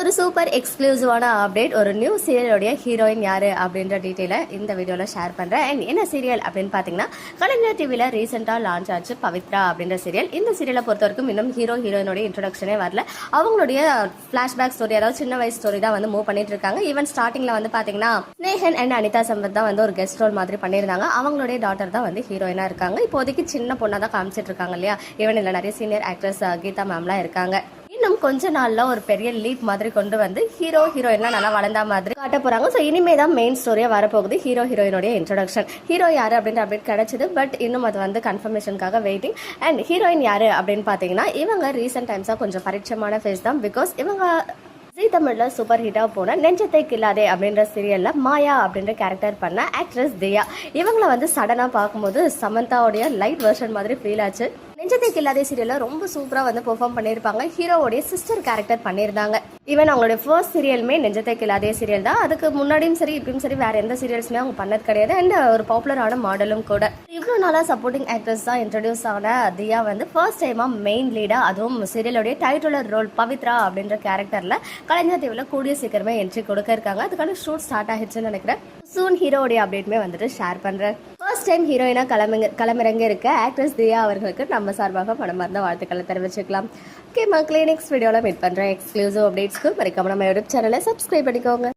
ஒரு சூப்பர் எக்ஸ்க்ளூசிவான அப்டேட் ஒரு நியூ சீரியலுடைய ஹீரோயின் யாரு அப்படின்ற டீட்டெயிலை இந்த வீடியோவில் ஷேர் பண்ணுறேன் அண்ட் என்ன சீரியல் அப்படின்னு பார்த்தீங்கன்னா கலைஞர் டிவியில் ரீசெண்டாக லான்ச் ஆச்சு பவித்ரா அப்படின்ற சீரியல் இந்த சீரியலை பொறுத்த வரைக்கும் இன்னும் ஹீரோ ஹீரோயினுடைய இன்ட்ரடக்ஷனே வரல. அவங்களுடைய ஃப்ளாஷ்பேக் ஸ்டோரி அதாவது சின்ன வயசு ஸ்டோரி தான் வந்து மூவ் பண்ணிட்டு இருக்காங்க. ஈவன் ஸ்டார்டிங்கில் வந்து பார்த்தீங்கன்னா ஸ்னேகன் அண்ட் அனிதா சம்பத் தான் வந்து ஒரு கெஸ்ட் ரோல் மாதிரி பண்ணியிருந்தாங்க. அவங்களுடைய டாட்டர் தான் வந்து ஹீரோயினாக இருக்காங்க. இப்போதைக்கு சின்ன பொண்ணாக தான் காமிச்சிட்டு இருக்காங்க இல்லையா? ஈவன் இல்லை நிறைய சீனியர் ஆக்ட்ரஸ் கீதா மேம்லாம் இருக்காங்க. இன்னும் கொஞ்ச நாள்ல ஒரு பெரிய லீப் மாதிரி கொண்டு வந்து ஹீரோ ஹீரோயின்லாம் நல்லா வளர்ந்த மாதிரி காட்ட போறாங்க. ஸோ இனிமே தான் மெயின் ஸ்டோரியா வரப்போகுது ஹீரோ ஹீரோயினுடைய இன்ட்ரடக்ஷன் ஹீரோ யாரு அப்படின்ற அப்டேட் கிடைச்சது பட் இன்னும் அது வந்து கன்ஃபர்மேஷனுக்காக வெயிட்டிங் அண்ட் ஹீரோயின் யாரு அப்படின்னு பார்த்தீங்கன்னா இவங்க ரீசெண்ட் டைம்ஸாக கொஞ்சம் பரிச்சயமான ஃபேஸ் தான். பிகாஸ் இவங்க ஜி தமிழ்ல சூப்பர் ஹிட்டா போன நெஞ்சத்தை கில்லாதே அப்படின்ற சீரியல்ல மாயா அப்படின்ற கேரக்டர் பண்ண ஆக்ட்ரஸ் தியா. இவங்கள வந்து சடனா பார்க்கும்போது சமந்தாவுடைய லைட் வெர்ஷன் மாதிரி ஃபீல் ஆச்சு. நெஞ்சத்தை கில்லாதே சீரியல்ல ரொம்ப சூப்பரா வந்து பெர்ஃபார்ம் பண்ணியிருப்பாங்க ஹீரோவுடைய சிஸ்டர் கேரக்டர் பண்ணியிருந்தாங்க ஈவன் அவங்களுடைய ஃபர்ஸ்ட் சீரியலுமே நெஞ்சத்தை கில்லாதே சீரியல் தான். அதுக்கு முன்னாடியும் சரி இப்பயும் சரி வேற எந்த சீரியல்ஸுமே அவங்க பண்ணது கிடையாது. அண்ட் ஒரு பாப்புலரான மாடலும் கூட. இவ்வளோ நாளாக சப்போர்ட்டிங் ஆக்ட்ரஸ் தான் இன்ட்ரடியூஸ் ஆன தியா வந்து ஃபர்ஸ்ட் டைமாக மெயின் லீடாக அதுவும் சீரியலுடைய டைட்டிலர் ரோல் பவித்ரா அப்படின்ற கேரக்டரில் கலைஞர் தேவில் கூடிய சீக்கிரமே என்ட்ரி கொடுக்க இருக்காங்க. அதுக்கான ஷூட் ஸ்டார்ட் ஆகிடுச்சுன்னு நினைக்கிறேன். சூன் ஹீரோடைய அப்டேட்டுமே வந்துட்டு ஷேர் பண்ணுறேன் ஃபர்ஸ்ட் டைம் ஹீரோயினாக கிளம்புங்க கிளம்பிறங்க இருக்க ஆக்ட்ரஸ் தியா அவர்களுக்கு நம்ம சார்பாக மனமார்ந்த வாழ்த்துக்களை தெரிவிச்சுக்கலாம். ஓகே மக்களே நெக்ஸ்ட் வீடியோவில் மீட் பண்ணுறேன் எக்ஸ்க்ளூசிவ் அப்டேட்ஸ்க்கு மறக்காம நம்ம யூடியூப் சேனலை சப்ஸ்கிரைப் பண்ணிக்கோங்க.